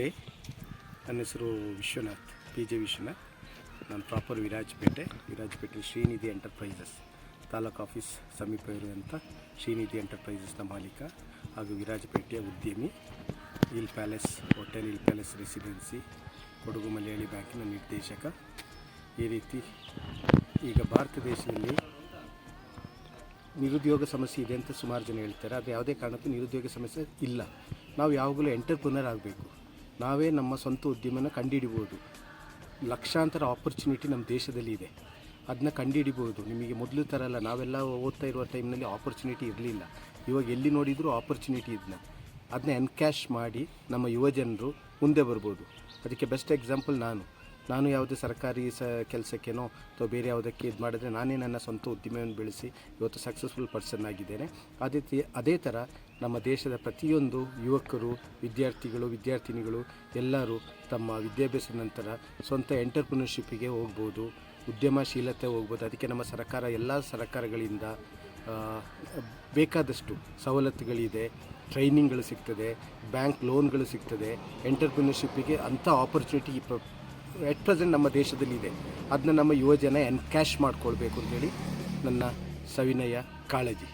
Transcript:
ನಮಸ್ತೆ. ನನ್ನ ಹೆಸರು ವಿಶ್ವನಾಥ್ ಪಿ ಜೆ ವಿಶ್ವನಾಥ್. ನಾನು proper Virajpet Virajpet Srinidhi enterprises taluk office ಸಮೀಪ ಇರುವಂಥ ಶ್ರೀನಿಧಿ ಎಂಟರ್ಪ್ರೈಸಸ್ನ ಮಾಲೀಕ ಹಾಗೂ ವಿರಾಜಪೇಟೆಯ ಉದ್ಯಮಿ ಇಲ್ ಪ್ಯಾಲೇಸ್ ಹೋಟೆಲ್ ಇಲ್ ಪ್ಯಾಲೇಸ್ ರೆಸಿಡೆನ್ಸಿ, ಕೊಡಗು ಮಲಯಾಳಿ ಬ್ಯಾಂಕಿನ ನಿರ್ದೇಶಕ. ಈ ರೀತಿ ಈಗ ಭಾರತ ದೇಶದಲ್ಲಿ ನಿರುದ್ಯೋಗ ಸಮಸ್ಯೆ ಇದೆ ಅಂತ ಸುಮಾರು ಜನ ಹೇಳ್ತಾರೆ. ಅದು ಯಾವುದೇ ಕಾರಣಕ್ಕೂ ನಿರುದ್ಯೋಗ ಸಮಸ್ಯೆ ಇಲ್ಲ. ನಾವು ಯಾವಾಗಲೂ ಎಂಟರ್ಪ್ರಿನರ್ ಆಗಬೇಕು. ನಾವೇ ನಮ್ಮ ಸ್ವಂತ ಉದ್ಯಮನ ಕಂಡುಹಿಡಿಬೋದು ಲಕ್ಷಾಂತರ ಆಪರ್ಚುನಿಟಿ ನಮ್ಮ ದೇಶದಲ್ಲಿ ಇದೆ. ಅದನ್ನ ಕಂಡುಹಿಡಿಬೋದು ನಿಮಗೆ ಮೊದಲು ಥರ ಅಲ್ಲ, ನಾವೆಲ್ಲ ಓದ್ತಾ ಇರುವ ಟೈಮ್ನಲ್ಲಿ ಆಪರ್ಚುನಿಟಿ ಇರಲಿಲ್ಲ. ಇವಾಗ ಎಲ್ಲಿ ನೋಡಿದರೂ ಆಪರ್ಚುನಿಟಿ ಇದನ್ನ ಅದನ್ನ ಎನ್ಕ್ಯಾಶ್ ಮಾಡಿ ನಮ್ಮ ಯುವಜನರು ಮುಂದೆ ಬರ್ಬೋದು. ಅದಕ್ಕೆ ಬೆಸ್ಟ್ ಎಕ್ಸಾಂಪಲ್ ನಾನು. ನಾನು ಯಾವುದೇ ಸರ್ಕಾರಿ ಸ ಕೆಲಸಕ್ಕೇನೋ ಅಥವಾ ಬೇರೆ ಯಾವುದಕ್ಕೆ ಇದು ಮಾಡಿದ್ರೆ ನಾನೇ ನನ್ನ ಸ್ವಂತ ಉದ್ದಿಮೆಯನ್ನು ಬೆಳೆಸಿ ಇವತ್ತು ಸಕ್ಸಸ್ಫುಲ್ ಪರ್ಸನ್ ಆಗಿದ್ದೇನೆ. ಅದೇ ಅದೇ ಥರ ನಮ್ಮ ದೇಶದ ಪ್ರತಿಯೊಂದು ಯುವಕರು, ವಿದ್ಯಾರ್ಥಿಗಳು, ವಿದ್ಯಾರ್ಥಿನಿಗಳು ಎಲ್ಲರೂ ತಮ್ಮ ವಿದ್ಯಾಭ್ಯಾಸದ ನಂತರ ಸ್ವಂತ ಎಂಟರ್ಪ್ರಿನರ್ಶಿಪ್ಪಿಗೆ ಹೋಗ್ಬೋದು, ಉದ್ಯಮಶೀಲತೆ ಹೋಗ್ಬೋದು. ಅದಕ್ಕೆ ನಮ್ಮ ಸರ್ಕಾರ ಎಲ್ಲ ಸರ್ಕಾರಗಳಿಂದ ಬೇಕಾದಷ್ಟು ಸವಲತ್ತುಗಳಿದೆ. ಟ್ರೈನಿಂಗ್ಗಳು ಸಿಗ್ತದೆ ಬ್ಯಾಂಕ್ ಲೋನ್ಗಳು ಸಿಗ್ತದೆ. ಎಂಟರ್ಪ್ರಿನರ್ಶಿಪ್ಪಿಗೆ ಅಂಥ ಆಪರ್ಚುನಿಟಿ ಎಟ್ ಪ್ರೆಸೆಂಟ್ ನಮ್ಮ ದೇಶದಲ್ಲಿ ಇದೆ ಅದನ್ನ ನಮ್ಮ ಯುವಜನ ಎನ್ಕ್ಯಾಶ್ ಮಾಡ್ಕೊಳ್ಬೇಕು ಅಂತೇಳಿ ನನ್ನ ಸವಿನಯ ಕಾಳಜಿ.